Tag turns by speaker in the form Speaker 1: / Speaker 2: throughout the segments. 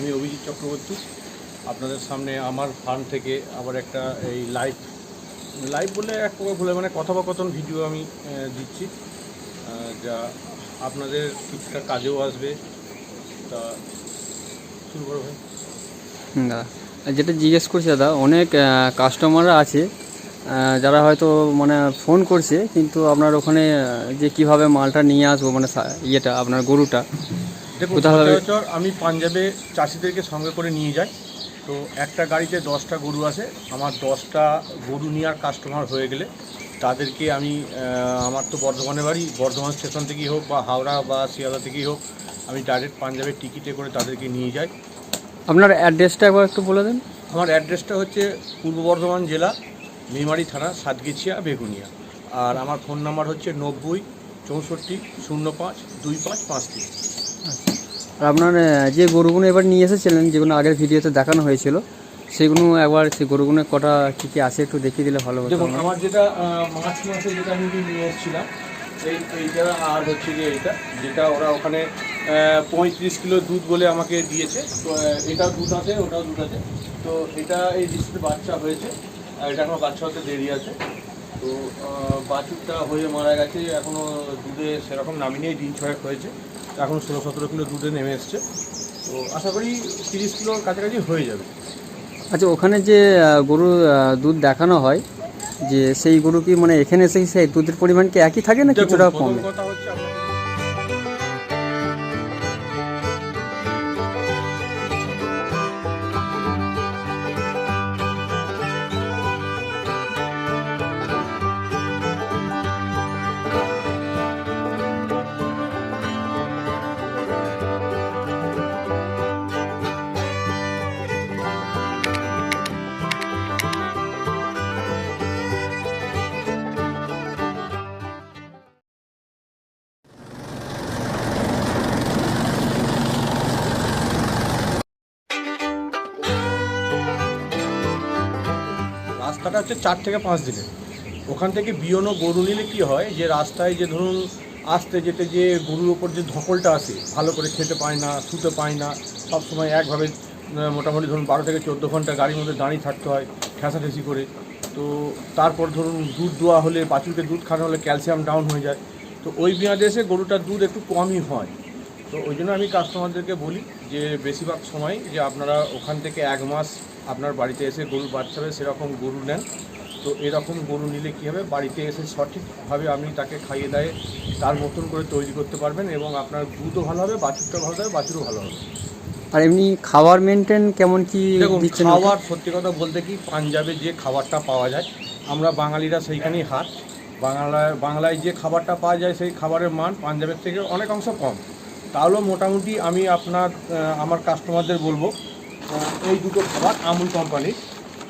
Speaker 1: আমি অভিজিৎ চক্রবর্তী। আপনাদের সামনে আমার ফার্ম থেকে আবার একটা এই লাইভ লাইভ বলে এক প্রকার বলে মানে কথোপকথন ভিডিও আমি দিচ্ছি যা আপনাদের কিছুটা কাজেও আসবে। তা শুরু করো ভাই।
Speaker 2: দাদা। যেটা জিজ্ঞেস করছি, দাদা, অনেক কাস্টমাররা আছে যারা হয়তো মানে ফোন করছে, কিন্তু আপনার ওখানে যে কীভাবে মালটা নিয়ে আসব মানে ইয়েটা, আপনার গরুটা
Speaker 1: দেখুন সচরাচর আমি পাঞ্জাবে চাষিদেরকে সঙ্গে করে নিয়ে যাই। তো একটা গাড়িতে দশটা গরু আসে আমার দশটা গরু নেওয়ার কাস্টমার হয়ে গেলে তাদেরকে আমি আমার তো বর্ধমানে বাড়ি বর্ধমান স্টেশন থেকেই হোক বা হাওড়া বা শিয়ালদা থেকেই হোক আমি ডাইরেক্ট পাঞ্জাবের টিকিটে করে তাদেরকে নিয়ে যাই।
Speaker 2: আপনার অ্যাড্রেসটা একবার একটু বলে দেন।
Speaker 1: আমার অ্যাড্রেসটা হচ্ছে পূর্ব বর্ধমান জেলা মেমারি থানা সাতগেছিয়া বেগুনিয়া। আর আমার ফোন নাম্বার হচ্ছে নব্বই চৌষট্টি শূন্য পাঁচ দুই পাঁচ পাঁচ তিন।
Speaker 2: আর আপনার যে গরুগুলো এবার নিয়ে এসেছিলেন যেগুলো আগের ভিডিওতে দেখানো হয়েছিল সেগুলো একবার সেই গরুগুলো কটা কী কী আছে একটু দেখিয়ে দিলে ভালো হতো
Speaker 1: দেখুন
Speaker 2: আমার।
Speaker 1: যেটা মার্চ মাসে যেটা আমি নিয়ে এসেছিলাম এই এইটা আর হচ্ছে গিয়ে এইটা যেটা ওরা ওখানে পঁয়ত্রিশ কিলো দুধ বলে আমাকে দিয়েছে তো এটাও দুধ আছে ওটাও দুধ আছে তো এটা এই ডিসপ্লে বাচ্চা হয়েছে আর এটা আমার বাচ্চা হতে দেরি আছে তো বাছুরটা হয়ে মারা গেছে এখনও দুধে সেরকম নামি নিয়েই দিন ছয়েক হয়েছে। এখন ষোলো সতেরো কিলো দুধে নেমে এসছে। তো আশা করি তিরিশ কিলোর কাছাকাছি হয়ে যাবে।
Speaker 2: আচ্ছা ওখানে যে গরু গরুর দুধ দেখানো হয় যে সেই গরু কি মানে এখানে এসে সেই দুধের পরিমাণ কি একই থাকে না কিছুটা কম?
Speaker 1: কথা হচ্ছে রাস্তাটা হচ্ছে চার থেকে পাঁচ দিনের। ওখান থেকে বিয়নো গরু নিলে কী হয়, যে রাস্তায় যে ধরুন আসতে যেতে যে গরুর ওপর যে ধকলটা আসে, ভালো করে খেতে পায় না, শুতে পায় না সব সময় একভাবে মোটামুটি ধরুন বারো থেকে চোদ্দ ঘণ্টা গাড়ির মধ্যে দাঁড়িয়ে থাকতে হয়, ঠেসাঠেসি করে। তো তারপর ধরুন দুধ দোয়া হলে বাছুরকে দুধ খাওয়ানো হলে ক্যালসিয়াম ডাউন হয়ে যায়। তো ওই মেয়াদে এসে গরুটার দুধ একটু কমই হয়। তো ওই জন্য আমি কাস্টমারদেরকে বলি যে বেশিরভাগ সময় যে আপনারা ওখান থেকে এক মাস আপনার বাড়িতে এসে গরু বাচ্চা হবে সেরকম গরু নেন। তো এরকম গরু নিলে কী হবে? বাড়িতে এসে সঠিকভাবে আপনি তাকে খাইয়ে দেয় তার মতন করে তৈরি করতে পারবেন এবং আপনার দুধও ভালো হবে বাছুরটাও ভালো হবে বাছুরও ভালো হবে।
Speaker 2: আর এমনি খাবার মেনটেন কেমন কি
Speaker 1: খাবার সত্যি কথা বলতে কি পাঞ্জাবে যে খাবারটা পাওয়া যায় আমরা বাঙালিরা সেইখানেই হাত বাংলায় বাংলায় যে খাবারটা পাওয়া যায় সেই খাবারের মান পাঞ্জাবের থেকে অনেক অংশ কম। তাহলেও মোটামুটি আমি আপনার আমার কাস্টমারদের বলব এই দুটো খাবার আমুল কোম্পানির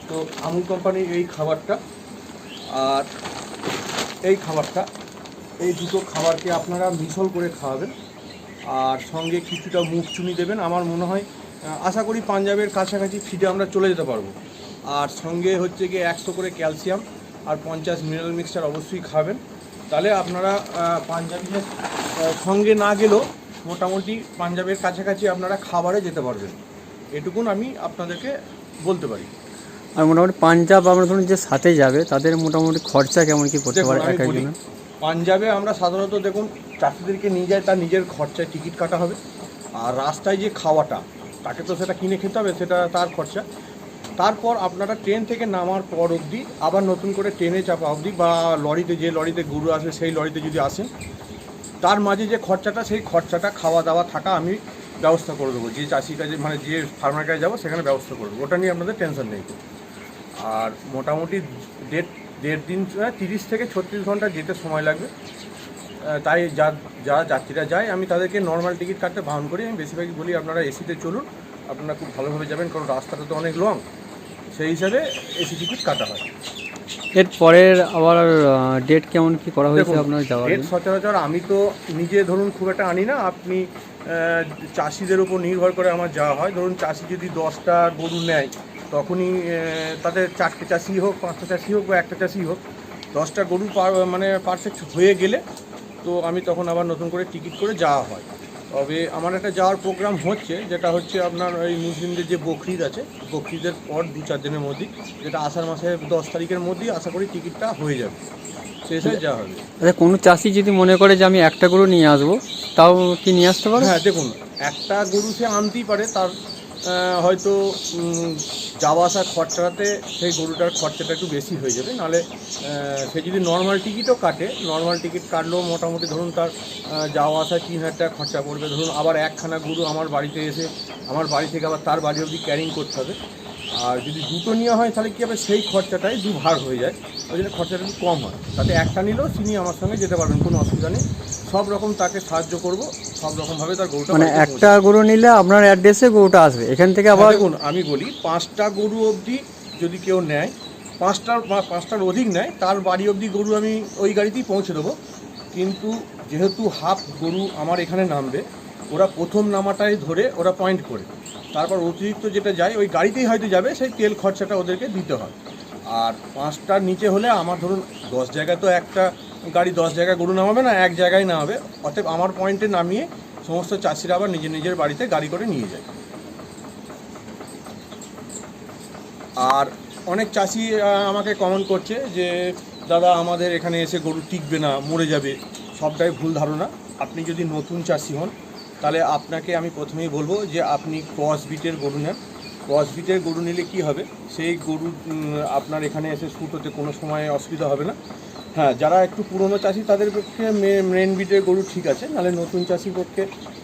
Speaker 1: তো আমুল কোম্পানির এই খাবারটা আর এই খাবারটা, এই দুটো খাবারকে আপনারা মিশল করে খাওয়াবেন। আর সঙ্গে কিছুটা মুখ চুনি দেবেন। আমার মনে হয় আশা করি পাঞ্জাবের কাছাকাছি ফিডে আমরা চলে যেতে পারব। আর সঙ্গে হচ্ছে গিয়ে একশো করে ক্যালসিয়াম আর পঞ্চাশ মিনারেল মিক্সচার অবশ্যই খাবেন। তাহলে আপনারা পাঞ্জাবিদের সঙ্গে না গেলেও মোটামুটি পাঞ্জাবের কাছাকাছি আপনারা খাবারে যেতে পারবেন। এটুকুন আমি আপনাদেরকে বলতে পারি।
Speaker 2: আর মোটামুটি পাঞ্জাব আমরা ধরুন যে সাথে যাবে তাদের মোটামুটি খরচা কেমন কি পড়তে পারে এক
Speaker 1: বলি
Speaker 2: একজনের
Speaker 1: পাঞ্জাবে আমরা সাধারণত দেখুন চাষিদেরকে নিয়ে যায় তার নিজের খরচায় টিকিট কাটা হবে। আর রাস্তায় যে খাওয়াটা তাকে তো সেটা কিনে খেতে হবে সেটা তার খরচা। তারপর আপনারা ট্রেন থেকে নামার পর অবধি আবার নতুন করে ট্রেনে চাপা অবধি বা লরিতে যে লরিতে গুরু আসে সেই লরিতে যদি আসেন তার মাঝে যে খরচাটা, সেই খরচাটা খাওয়া দাওয়া থাকা আমি ব্যবস্থা করে দেবো। যে চাষির কাছে মানে যে ফার্মার কাছে যাব, সেখানে ব্যবস্থা করে দেবো। ওটা নিয়ে আপনাদের টেনশন নেই আর মোটামুটি দেড় দেড় দিন তিরিশ থেকে ছত্রিশ ঘণ্টা যেতে সময় লাগবে। তাই যা যারা যাত্রীরা যায়, আমি তাদেরকে নর্মাল টিকিট কাটতে বারণ করি। আমি বেশিরভাগই বলি, আপনারা এসিতে চলুন। আপনারা খুব ভালোভাবে যাবেন, কারণ রাস্তাটা তো অনেক লং সেই হিসাবে এসি টিকিট কাটা হয়।
Speaker 2: এর পরের আবার ডেট কেমন কি করা হয়েছে আপনার যাওয়ার
Speaker 1: রেট সচরাচর আমি তো নিজে ধরুন খুব একটা আনি না আপনি চাষিদের উপর নির্ভর করে আমার যাওয়া হয়। ধরুন চাষি যদি দশটা গরু নেয় তখনই তাদের চারটে চাষি হোক পাঁচটা চাষি হোক বা একটা চাষি হোক দশটা গরু পার মানে পারফেক্ট হয়ে গেলে তো আমি তখন আবার নতুন করে টিকিট করে যাওয়া হয়। তবে আমার একটা যাওয়ার প্রোগ্রাম হচ্ছে যেটা হচ্ছে আপনার ওই মুসলিমদের যে বকরিদ আছে বকরিদের পর দু চার দিনের মধ্যেই যেটা আষাঢ় মাসের দশ তারিখের মধ্যেই আশা করি টিকিটটা হয়ে যাবে। সেই যা যাওয়া হবে।
Speaker 2: আচ্ছা কোনো চাষি যদি মনে করে যে আমি একটা গরু নিয়ে আসব তাও কি নিয়ে আসতে পারে?
Speaker 1: হ্যাঁ দেখুন একটা গরু সে আনতেই পারে তার হয়তো যাওয়া আসা খরচাটাতে সেই গরুটার খরচাটা একটু বেশি হয়ে যাবে। নাহলে সে যদি নর্মাল টিকিটও কাটে নর্মাল টিকিট কাটলেও মোটামুটি ধরুন তার যাওয়া আসা তিন হাজার টাকা খরচা পড়বে। ধরুন আবার একখানা গরু আমার বাড়িতে এসে, আমার বাড়ি থেকে আবার তার বাড়ি অবধি ক্যারিং করতে হবে। আর যদি দুটো নেওয়া হয় তাহলে কী হবে? সেই খরচাটাই দু ভাগ হয়ে যায়। ওই জন্য খরচাটা একটু কম হয় তাতে একটা নিলেও তিনি আমার সঙ্গে যেতে পারবেন কোনো অসুবিধা নেই। সব রকম তাকে সাহায্য করব সব রকমভাবে তার গরুটা
Speaker 2: মানে একটা গরু নিলে আপনার অ্যাড্রেসে গরুটা আসবে। এখান থেকে
Speaker 1: আবার
Speaker 2: আবার
Speaker 1: দেখুন আমি বলি পাঁচটা গরু অবধি যদি কেউ নেয় পাঁচটার বা পাঁচটার অধিক নেয় তার বাড়ি অবধি গরু আমি ওই গাড়িতেই পৌঁছে দেবো। কিন্তু যেহেতু হাফ গরু আমার এখানে নামবে ওরা প্রথম নামাটাই ধরে ওরা পয়েন্ট করে। তারপর অতিরিক্ত যেটা যায়, ওই গাড়িতেই হয়তো যাবে, সেই তেল খরচাটা ওদেরকে দিতে হয়। আর পাঁচটার নিচে হলে আমার ধরুন দশ জায়গায় তো একটা গাড়ি দশ জায়গায় গরু নামাবে না, এক জায়গায় নামাবে। অতএব আমার পয়েন্টে নামিয়ে সমস্ত চাষিরা আবার নিজের নিজের বাড়িতে গাড়ি করে নিয়ে যায়। আর অনেক চাষি আমাকে কমেন্ট করছে যে, দাদা, আমাদের এখানে এসে গরু টিকবে না, মরে যাবে। সবটাই ভুল ধারণা। আপনি যদি নতুন চাষি হন তাহলে আপনাকে আমি প্রথমেই বলব যে আপনি ক্রস বিটের গরু নেন। ক্রস বিটের গরু নিলে কি হবে? সেই গরু আপনার এখানে এসে শ্যুট হতে কোনো সময় অসুবিধা হবে না। হ্যাঁ যারা একটু পুরনো চাষি তাদের পক্ষে মেন বিটের গরু ঠিক আছে। নাহলে নতুন চাষির পক্ষে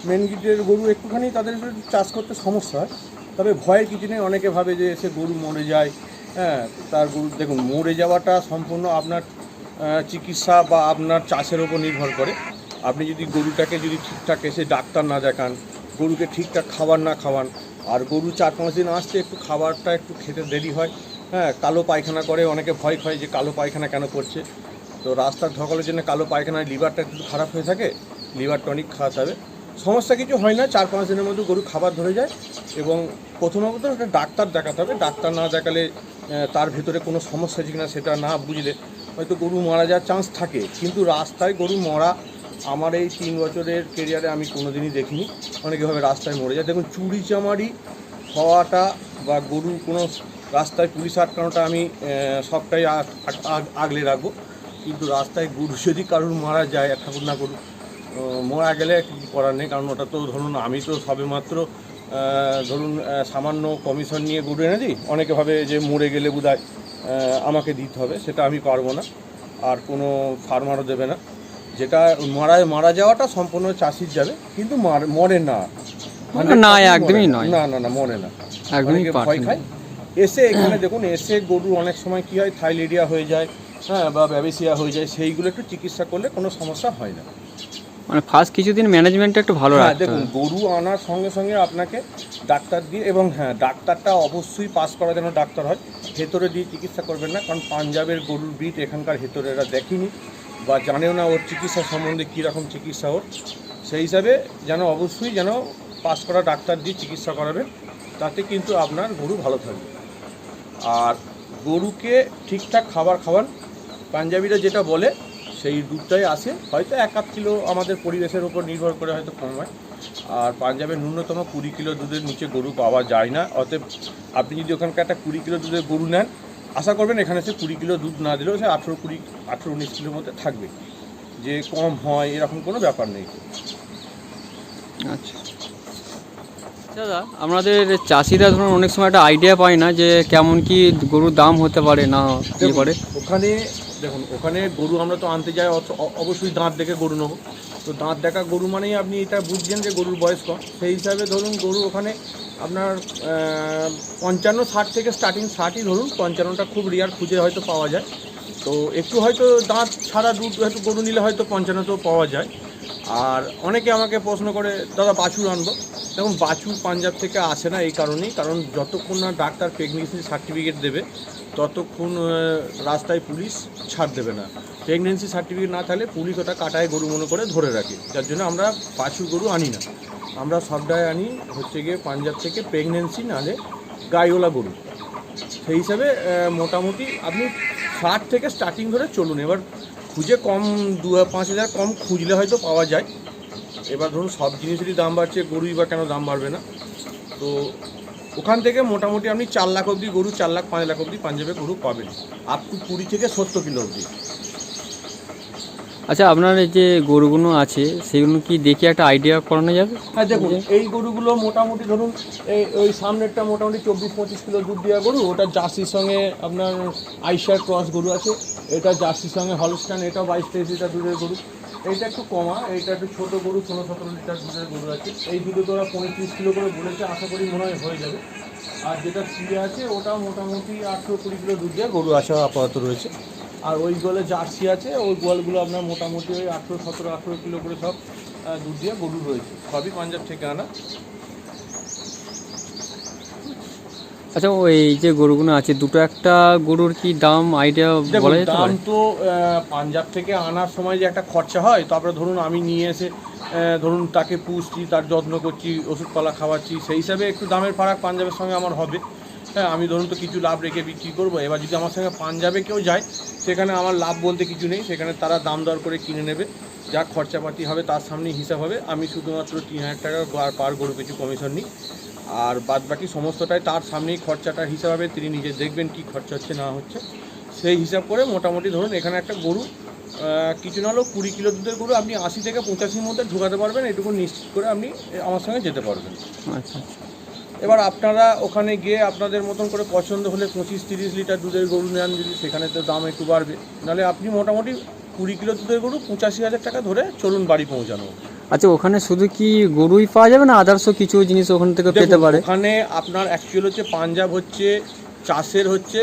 Speaker 1: মেন বিটের গরু একটুখানি তাদের চাষ করতে সমস্যা হয়। তবে ভয়ের কিছু নেই। অনেকে ভাবে যে এসে গরু মরে যায়। হ্যাঁ তার গরু, দেখুন, মরে যাওয়াটা সম্পূর্ণ আপনার চিকিৎসা বা আপনার চাষের ওপর নির্ভর করে। আপনি যদি গরুটাকে যদি ঠিকঠাক এসে ডাক্তার না দেখান, গরুকে ঠিকঠাক খাবার না খাওয়ান, আর গরু চার পাঁচ দিন আসছে, একটু খাবারটা একটু খেতে দেরি হয় হ্যাঁ কালো পায়খানা করে অনেকে ভয় খায় যে কালো পায়খানা কেন করছে। তো রাস্তার ধকলের জন্য কালো পায়খানায় লিভারটা একটু খারাপ হয়ে থাকে, লিভার টনিক খাওয়াতে হবে। সমস্যা কিছু হয় না, চার পাঁচ দিনের মধ্যে গরু খাবার ধরে যায় এবং প্রথমত একটা ডাক্তার দেখাতে হবে। ডাক্তার না দেখালে তার ভেতরে কোনো সমস্যা আছে কিনা সেটা না বুঝলে হয়তো গরু মারা যাওয়ার চান্স থাকে। কিন্তু রাস্তায় গরু মরা আমার এই তিন বছরের কেরিয়ারে আমি কোনোদিনই দেখিনি। অনেকে ভাবে রাস্তায় মরে যায়। দেখুন, চুরি চামারি হওয়াটা বা গরু কোনো রাস্তায় পুলিশ আটকানোটা আমি সবটাই আগ- আগ- আগ- আগলে রাখব। কিন্তু রাস্তায় গরু যদি কারুর মারা যায় ঠাকুর না করুক মরা গেলে কিছু করার নেই। কারণ ওটা তো ধরুন, আমি তো সবেমাত্র ধরুন সামান্য কমিশন নিয়ে গরু এনে দিই অনেকে ভাবে যে মরে গেলে বোধ আমাকে দিতে হবে, সেটা আমি পারব না। আর কোনো ফার্মারও দেবে না। যেটা মারা মারা যাওয়াটা সম্পূর্ণ চাষির যাবে কিন্তু মার- না।
Speaker 2: না, একদমই নয়।
Speaker 1: না না না মরে না।
Speaker 2: একদমই
Speaker 1: ভয় খায়। এসে এখানে দেখুন এসে গরু অনেক সময় কি হয় থাইলেরিয়া হয়ে যায় হ্যাঁ বা ব্যাবেসিয়া হয়ে যায় সেইগুলো একটু চিকিৎসা করলে কোনো সমস্যা হয় না।
Speaker 2: মানে ফার্স্ট কিছুদিন ম্যানেজমেন্টটা একটু ভালো
Speaker 1: হ্যাঁ
Speaker 2: রাখতে
Speaker 1: দেখুন গরু আনার সঙ্গে সঙ্গে আপনাকে ডাক্তার দিয়ে এবং হ্যাঁ ডাক্তারটা অবশ্যই পাস করা যেন ডাক্তার হয় ভেতরে দিয়ে চিকিৎসা করবেন না কারণ পাঞ্জাবের গরুর বিট এখানকার ভেতরে এরা দেখেনি। বা জানেও না ওর চিকিৎসা সম্বন্ধে কীরকম চিকিৎসা ওর। সেই হিসাবে যেন অবশ্যই যেন পাস করা ডাক্তার দিয়ে চিকিৎসা করাবেন, তাতে কিন্তু আপনার গরু ভালো থাকবে। আর গরুকে ঠিকঠাক খাবার খাওয়ান, পাঞ্জাবিরা যেটা বলে, সেই দুধটাই আসে। হয়তো এক আধ কিলো আমাদের পরিবেশের উপর নির্ভর করে হয়তো কম হয়। আর পাঞ্জাবের ন্যূনতম কুড়ি কিলো দুধের নিচে গরু পাওয়া যায় না। অতএব আপনি যদি ওখানকার একটা কুড়ি কিলো দুধের গরু নেন আশা করবেন এখানে সে কুড়ি কিলো দুধ না দিলেও সে আঠেরো কুড়ি আঠেরো উনিশ কিলোর মধ্যে থাকবে। যে কম হয় এরকম কোনো ব্যাপার নেই।
Speaker 2: আচ্ছা। দাদা আমাদের চাষিরা ধরুন অনেক সময় একটা আইডিয়া পায় না যে কেমন কি গরুর দাম হতে পারে না কি
Speaker 1: দেখুন,
Speaker 2: করে
Speaker 1: ওখানে দেখুন ওখানে গরু আমরা তো আনতে যাই অবশ্যই দাঁত দেখে গরু নেব। তো দাঁত দেখা গরু মানেই আপনি এটা বুঝছেন যে গরুর বয়স কম। সেই হিসাবে ধরুন গরু ওখানে আপনার পঞ্চান্ন, ষাট থেকে স্টার্টিং ষাটই ধরুন, পঞ্চান্নটা খুব রিয়ার খুঁজে হয়তো পাওয়া যায়। তো একটু হয়তো দাঁত ছাড়া দুধ হয়তো গরু নিলে হয়তো পঞ্চান্নতেও পাওয়া যায়। আর অনেকে আমাকে প্রশ্ন করে, দাদা বাছুর আনব? দেখুন বাছুর পাঞ্জাব থেকে আসে না এই কারণেই, কারণ যতক্ষণ না ডাক্তার প্রেগনেন্সি সার্টিফিকেট দেবে, ততক্ষণ রাস্তায় পুলিশ ছাড় দেবে না। প্রেগনেন্সি সার্টিফিকেট না থাকলে পুলিশ ওটা কাটায় গরু মনে করে ধরে রাখে। যার জন্য আমরা বাছুর গরু আনি না। আমরা সবটাই আনি হচ্ছে গিয়ে পাঞ্জাব থেকে প্রেগনেন্সি নাহলে গাইওয়ালা গরু। সেই হিসাবে মোটামুটি আপনি ষাট থেকে স্টার্টিং ধরে চলুন। এবার খুঁজে কম দু পাঁচ হাজার কম খুঁজলে হয়তো পাওয়া যায়। এবার ধরুন সব জিনিসেরই দাম বাড়ছে গরুই বা কেন দাম বাড়বে না? তো ওখান থেকে মোটামুটি আপনি চার লাখ অবধি গরু চার লাখ পাঁচ লাখ অবধি পাঞ্জাবে গরু পাবেন। আপ টু কুড়ি থেকে সত্তর কিলো অবধি।
Speaker 2: আচ্ছা আপনার এই যে গরুগুলো আছে সেগুলো কি দেখে একটা আইডিয়া করানো যাবে?
Speaker 1: হ্যাঁ দেখুন এই গরুগুলো মোটামুটি ধরুন এই ওই সামনেরটা মোটামুটি চব্বিশ পঁচিশ কিলো দুধ দেওয়া গরু ওটা জার্সির সঙ্গে আপনার আইসার ক্রস গরু আছে এটা জার্সির সঙ্গে হলস্টান এটা বাইশ তেইশ লিটার দুধের গরু। এইটা একটু কমা, এইটা একটু ছোটো গরু, ষোলো সতেরো লিটার দুধের গরু আছে। এই দুধে তো ওরা পঁয়ত্রিশ কিলো করে বলেছে, আশা করি মনে হয় হয়ে যাবে। আর যেটা ফ্রি আছে, ওটা মোটামুটি আঠেরো কুড়ি কিলো দুধ দিয়ে গরু আসা আপাতত রয়েছে। আর ওই গোয়ালে জার্সি আছে, ওই গোয়ালগুলো আপনার মোটামুটি ওই আঠেরো সতেরো আঠেরো কিলো করে সব দুধ দিয়ে গরু রয়েছে। সবই পাঞ্জাব থেকে আনা।
Speaker 2: আচ্ছা ওই যে গরুগুলো আছে দুটো একটা গরুর কি দাম আইডিয়া বলা যেতে
Speaker 1: দাম
Speaker 2: পারে?
Speaker 1: তো পাঞ্জাব থেকে আনার সময় যে একটা খরচা হয় তারপরে ধরুন আমি নিয়ে এসে ধরুন তাকে পুষছি তার যত্ন করছি ওষুধপালা খাওয়াচ্ছি সেই হিসাবে একটু দামের ফারাক পাঞ্জাবের সঙ্গে আমার হবে। হ্যাঁ আমি ধরুন তো কিছু লাভ রেখে বিক্রি করব এবার যদি আমার সঙ্গে পাঞ্জাবে কেউ যায় সেখানে আমার লাভ বলতে কিছু নেই সেখানে তারা দাম দর করে কিনে নেবে যা খরচাপাতি হবে তার সামনে হিসাব হবে। আমি শুধুমাত্র তিন হাজার টাকা পার পার গরু কিছু কমিশন নিই। আর বাদ বাকি সমস্তটাই তার সামনেই খরচাটার হিসাব তিনি নিজে দেখবেন কি খরচা হচ্ছে না হচ্ছে। সেই হিসাব করে মোটামুটি ধরুন এখানে একটা গরু কিছু না হলেও কুড়ি কিলো দুধের গরু আপনি আশি থেকে পঁচাশির মধ্যে ঢোকাতে পারবেন এটুকু নিশ্চিত করে আপনি আমার সঙ্গে যেতে পারবেন।
Speaker 2: আচ্ছা আচ্ছা।
Speaker 1: এবার আপনারা ওখানে গিয়ে আপনাদের মতন করে পছন্দ হলে পঁচিশ তিরিশ লিটার দুধের গরু নেন যদি সেখানে তো দাম একটু বাড়বে। নাহলে আপনি মোটামুটি কুড়ি কিলো দুধের গরু পঁচাশি হাজার টাকা ধরে চলুন বাড়ি পৌঁছানো।
Speaker 2: আচ্ছা ওখানে শুধু কি গরুই পাওয়া যাবে না আদার্সও কিছু জিনিস ওখান থেকে পেতে পারে
Speaker 1: ওখানে আপনার অ্যাকচুয়াল হচ্ছে পাঞ্জাব হচ্ছে চাষের হচ্ছে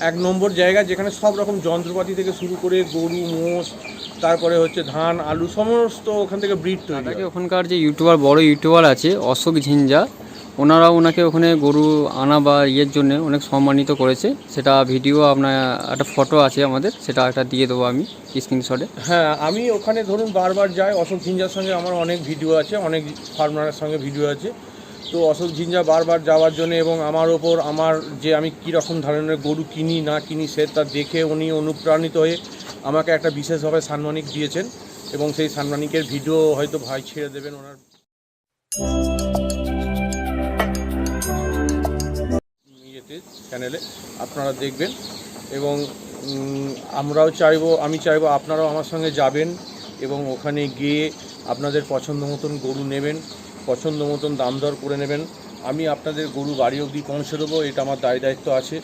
Speaker 1: এক নম্বর জায়গা যেখানে সব রকম যন্ত্রপাতি থেকে শুরু করে গরু মোষ তারপরে হচ্ছে ধান আলু সমস্ত ওখান থেকে ব্রিড তৈরি।
Speaker 2: ওখানকার যে ইউটিউবার বড় ইউটিউবার আছে অশোক ঝিঞ্জা ওনারা ওনাকে ওখানে গরু আনা বা ইয়ের জন্য অনেক সম্মানিত করেছে। সেটা ভিডিও আপনার একটা ফটো আছে আমাদের, সেটা একটা দিয়ে দেবো আমি স্ক্রিনশটে
Speaker 1: হ্যাঁ আমি ওখানে ধরুন বারবার যাই, অশোক ঝিঞ্জার সঙ্গে আমার অনেক ভিডিও আছে, অনেক ফার্মারের সঙ্গে ভিডিও আছে। তো অশোক ঝিঞ্জা বারবার যাওয়ার জন্য এবং আমার ওপর আমার যে আমি কী রকম ধরনের গরু কিনি, না কিনি, সে তা দেখে উনি অনুপ্রাণিত হয়ে আমাকে একটা বিশেষভাবে সাম্মানিক দিয়েছেন এবং সেই সাম্মানিকের ভিডিও হয়তো ভাই ছেড়ে দেবেন ওনার। ইয়েতে চ্যানেলে আপনারা দেখবেন এবং আমরাও চাইব আমি চাইব আপনারাও আমার সঙ্গে যাবেন এবং ওখানে গিয়ে আপনাদের পছন্দ মতন গরু নেবেন পছন্দ মতন দাম দর করে নেবেন। আমি আপনাদের গরু বাড়ি অবধি পৌঁছে দেবো এটা আমার দায় দায়িত্ব আছে।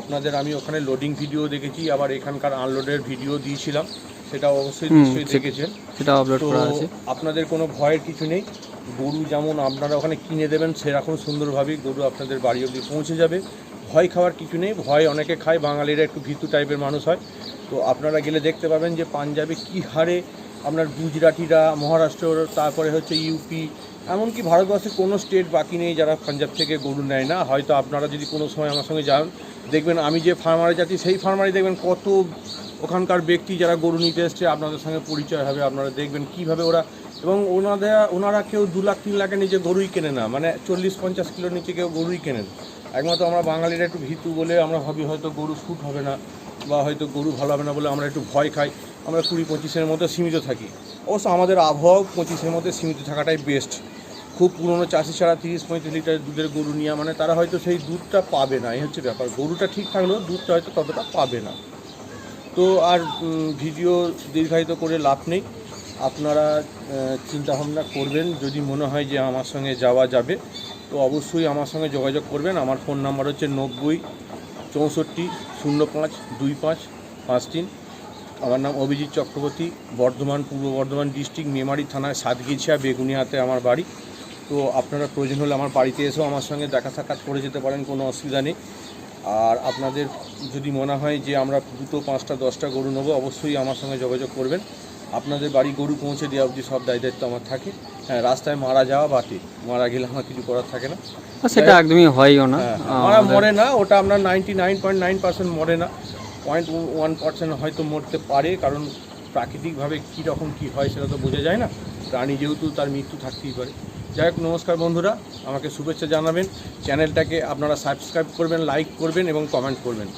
Speaker 1: আপনাদের আমি ওখানে লোডিং ভিডিও দেখেছি আবার এখানকার আনলোডের ভিডিও দিয়েছিলাম সেটা অবশ্যই নিশ্চয়ই দেখেছেন।
Speaker 2: সেটা আপলোড করা আছে।
Speaker 1: আপনাদের কোনো ভয়ের কিছু নেই। গরু যেমন আপনারা ওখানে কিনে দেবেন সেরকম সুন্দরভাবেই গরু আপনাদের বাড়ি অবধি পৌঁছে যাবে। ভয় খাওয়ার কিছু নেই, ভয় অনেকে খায়, বাঙালিরা একটু ভীতু টাইপের মানুষ হয়। তো আপনারা গেলে দেখতে পাবেন যে পাঞ্জাবে কী হারে আপনার গুজরাটিরা মহারাষ্ট্র তারপরে হচ্ছে ইউপি এমনকি ভারতবর্ষের কোনো স্টেট বাকি নেই যারা পাঞ্জাব থেকে গরু নেয় না। হয়তো আপনারা যদি কোনো সময় আমার সঙ্গে যান, দেখবেন আমি যে ফার্মারে যাচ্ছি, সেই ফার্মারে দেখবেন কত ওখানকার ব্যক্তি যারা গরু নিতে এসছে, আপনাদের সঙ্গে পরিচয় হবে, আপনারা দেখবেন কীভাবে ওরা এবং ওনাদের, ওনারা কেউ দু লাখ, তিন লাখের নিচে গরুই কেনে না। মানে চল্লিশ, পঞ্চাশ কিলোর নিচে কেউ গরুই কেনে কেনেন একমাত্র আমরা বাঙালিরা একটু ভীতু বলে আমরা ভাবি হয়তো গরু শ্যুট হবে না বা হয়তো গরু ভালো হবে না বলে আমরা একটু ভয় খাই। আমরা কুড়ি, পঁচিশের মধ্যে সীমিত থাকি। অবশ্য আমাদের আবহাওয়াও পঁচিশের মধ্যে সীমিত থাকাটাই বেস্ট খুব পুরনো চাষি ছাড়া তিরিশ, পঁয়ত্রিশ লিটার দুধের গরু নিয়ে মানে তারা হয়তো সেই দুধটা পাবে না, এই হচ্ছে ব্যাপার। গরুটা ঠিক থাকলেও দুধটা হয়তো ততটা পাবে না। তো আর ভিডিও দীর্ঘায়িত করে লাভ নেই। আপনারা চিন্তা ভাবনা করবেন, যদি মনে হয় যে আমার সঙ্গে যাওয়া যাবে, তো অবশ্যই আমার সঙ্গে যোগাযোগ করবেন। আমার ফোন নাম্বার হচ্ছে নব্বই চৌষট্টি শূন্য পাঁচ দুই পাঁচ পাঁচ তিন। আমার নাম অভিজিৎ চক্রবর্তী, বর্ধমান, পূর্ব বর্ধমান ডিস্ট্রিক্ট মেমারি থানায় সাতগিছিয়া বেগুনিয়াতে আমার বাড়ি। তো আপনারা প্রয়োজন হলে আমার বাড়িতে এসেও আমার সঙ্গে দেখা সাক্ষাৎ করে যেতে পারেন, কোনো অসুবিধা নেই। আর আপনাদের যদি মনে হয় যে আমরা দুটো, পাঁচটা, দশটা গরু নেব, অবশ্যই আমার সঙ্গে যোগাযোগ করবেন। আপনাদের বাড়ি গরু পৌঁছে দেওয়া অবধি সব দায় দায়িত্ব আমার থাকে। হ্যাঁ রাস্তায় মারা যাওয়া বাটে মারা গেলে আমার কিছু করার থাকে না।
Speaker 2: সেটা একদমই হয়ও না।
Speaker 1: হ্যাঁ, মারা মরে না ওটা আপনার ninety nine point nine percent মরে না। পয়েন্ট ওয়ান পার্সেন্ট হয়তো মরতে পারে কারণ প্রাকৃতিকভাবে কী রকম কী হয় সেটা তো বোঝা যায় না। প্রাণী যেহেতু তার মৃত্যু থাকতেই পারে। যাই হোক নমস্কার বন্ধুরা আমাকে শুভেচ্ছা জানাবেন। চ্যানেলটাকে আপনারা সাবস্ক্রাইব করবেন লাইক করবেন এবং কমেন্ট করবেন।